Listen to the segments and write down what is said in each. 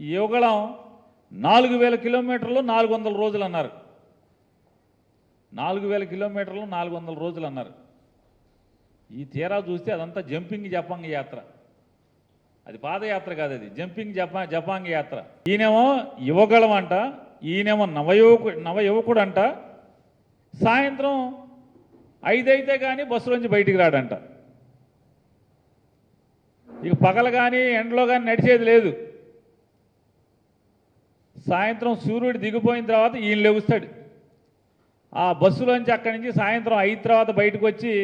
యుగళం నాలుగు వేల కిలోమీటర్లు నాలుగు వందల రోజులు అన్నారు. నాలుగు వేల కిలోమీటర్లు నాలుగు వందల రోజులు అన్నారు. ఈ తీరా చూస్తే అదంతా జంపింగ్ జపాంగ్ యాత్ర. అది పాదయాత్ర కాదు అది జంపింగ్ జపా జపాంగ్ యాత్ర. ఈయనేమో యువగళం అంట ఈయనేమో నవయువకు నవయువకుడు అంట. సాయంత్రం ఐదైతే కానీ బస్సులోంచి బయటికి రాడంట. ఇక పగలు కానీ ఎండలో కానీ నడిచేది లేదు. సాయంత్రం సూర్యుడు దిగిపోయిన తర్వాత ఈయన లెగుస్తాడు. ఆ బస్సులోంచి అక్కడి నుంచి సాయంత్రం అయిన తర్వాత బయటకు వచ్చి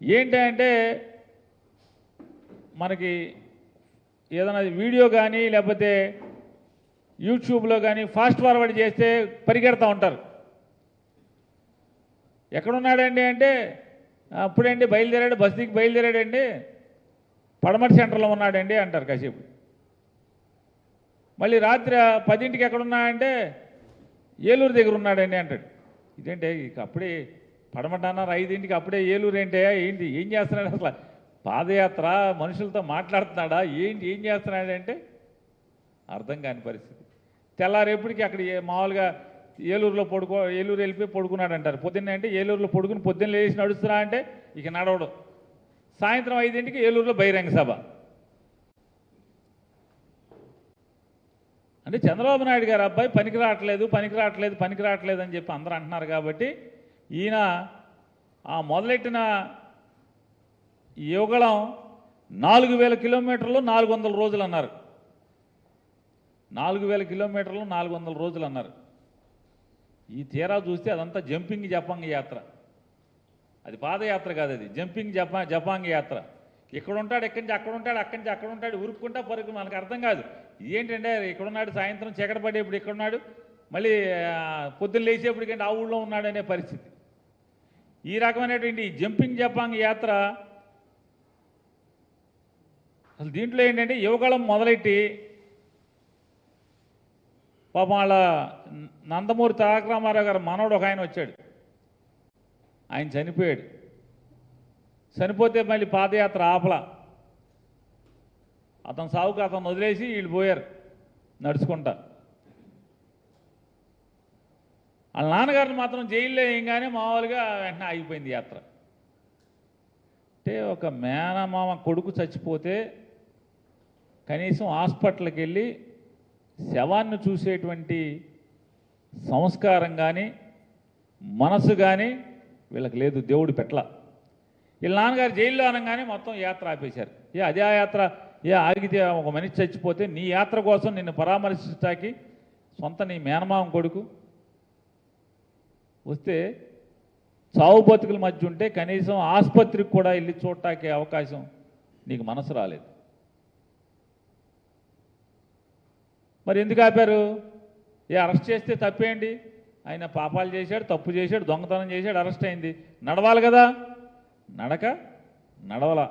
ఏంటంటే మనకి ఏదైనా వీడియో కానీ లేకపోతే యూట్యూబ్లో కానీ ఫాస్ట్ ఫార్వర్డ్ చేస్తే పరిగెడతా ఉంటారు. ఎక్కడున్నాడండి అంటే అప్పుడండి బయలుదేరాడు బస్ దిగి బయలుదేరాడండి. పడమటి సెంటర్లో ఉన్నాడండి అంటారు కాసేపు. మళ్ళీ రాత్రి పదింటికి ఎక్కడున్నాడంటే ఏలూరు దగ్గర ఉన్నాడండి అంటాడు. ఇదేంటే ఇక అప్పుడే పడమట అన్నారు ఐదింటికి అప్పుడే ఏలూరు ఏంటే ఏంటి ఏం చేస్తున్నాడు అసలు? పాదయాత్ర మనుషులతో మాట్లాడుతున్నాడా ఏంటి ఏం చేస్తున్నాడంటే అర్థం కాని పరిస్థితి. తెల్లారేపటికి అక్కడ మామూలుగా ఏలూరులో పడుకో ఏలూరు వెళ్ళిపోయి పడుకున్నాడు అంటారు పొద్దున్నే అంటే ఏలూరులో పడుకుని పొద్దున్న లేచి నడుస్తున్నా అంటే ఇక నడవడం. సాయంత్రం ఐదింటికి ఏలూరులో బహిరంగ సభ. అంటే చంద్రబాబు నాయుడు గారు అబ్బాయి పనికి రావట్లేదు పనికి రావట్లేదు పనికి రావట్లేదు అని చెప్పి అందరూ అంటున్నారు కాబట్టి ఈయన ఆ మొదలెట్టిన యుగళం నాలుగు వేల కిలోమీటర్లు నాలుగు వందల రోజులు అన్నారు. నాలుగు వేల కిలోమీటర్లు నాలుగు వందల రోజులు అన్నారు. ఈ తీరా చూస్తే అదంతా జంపింగ్ జపంగ్ యాత్ర. అది పాదయాత్ర కాదు అది. జంపింగ్ జపా జపాంగ్ యాత్ర. ఇక్కడ ఉంటాడు ఎక్కడి నుంచి అక్కడ ఉంటాడు అక్కడి నుంచి అక్కడ ఉంటాడు ఉరుక్కుంటా పరుగు మనకు అర్థం కాదు. ఏంటంటే ఇక్కడ ఉన్నాడు సాయంత్రం చీకట పడేప్పుడు ఇక్కడ ఉన్నాడు మళ్ళీ పొద్దున్న లేచేప్పటికంటే ఆ ఊళ్ళో ఉన్నాడు అనే పరిస్థితి. ఈ రకమైనటువంటి జంపింగ్ జపాంగ్ యాత్ర అసలు దీంట్లో ఏంటంటే యువకాలం మొదలెట్టి పాపం వాళ్ళ నందమూరి తారక రామారావు గారు మనవడు ఒక ఆయన వచ్చాడు. ఆయన చనిపోయాడు. చనిపోతే మళ్ళీ పాదయాత్ర ఆపల. అతను సావుకు అతను వదిలేసి వీళ్ళు పోయారు నడుచుకుంటా. వాళ్ళ నాన్నగారిని మాత్రం జైల్లో వేయంగానే మామూలుగా వెంటనే ఆగిపోయింది యాత్ర. అంటే ఒక మేనమామ కొడుకు చచ్చిపోతే కనీసం హాస్పిటల్కి వెళ్ళి శవాన్ని చూసేటువంటి సంస్కారం కానీ మనసు కానీ వీళ్ళకి లేదు దేవుడు పెట్ల వీళ్ళ నాన్నగారు జైల్లో అనగానే మొత్తం యాత్ర ఆపేశారు. ఏ అదే యాత్ర? ఏ ఆగితే ఒక మనిషి చచ్చిపోతే నీ యాత్ర కోసం నిన్ను పరామర్శించడానికి సొంత నీ మేనమామ కొడుకు. వస్తే చావు బతుకుల మధ్య ఉంటే కనీసం ఆసుపత్రికి కూడా వెళ్ళి చూడటానికి అవకాశం నీకు మనసు రాలేదు. మరి ఎందుకు ఆపారు? ఏ అరెస్ట్ చేస్తే తప్పేంటి? ఆయన పాపాలు చేశాడు తప్పు చేశాడు దొంగతనం చేశాడు అరెస్ట్ అయింది. నడవాలి కదా? నడక నడవల.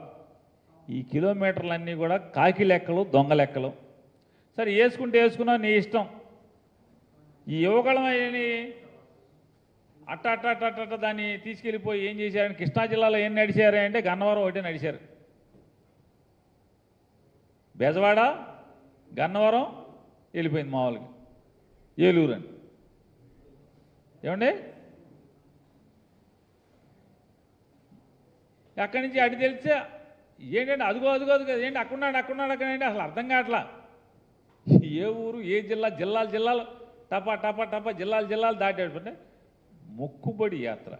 ఈ కిలోమీటర్లన్నీ కూడా కాకి లెక్కలు దొంగ లెక్కలు. సరే వేసుకుంటే వేసుకున్నావు నీ ఇష్టం. ఈ యువకులం అట్ట అట్ట అట్ట అట్ట అట్ట దాన్ని తీసుకెళ్ళిపోయి ఏం చేశారని కృష్ణా జిల్లాలో ఏం నడిచారు అంటే గన్నవరం ఒకటే నడిచారు. బెజవాడ గన్నవరం వెళ్ళిపోయింది మామూలుగా ఏలూరు అని. ఏమండి? అక్కడి నుంచి అటు తెలిస్తే ఏంటంటే అదిగో అదిగో కదా ఏంటి? అక్కడున్నాడు అక్కడున్నాడు అక్కడ ఏంటి? అసలు అర్థం కావట్లా. ఏ ఊరు ఏ జిల్లా? జిల్లాలు జిల్లాలు. టపా టపా టపా జిల్లాలు జిల్లాలు దాటాడు. అంటే మొక్కుబడి యాత్ర.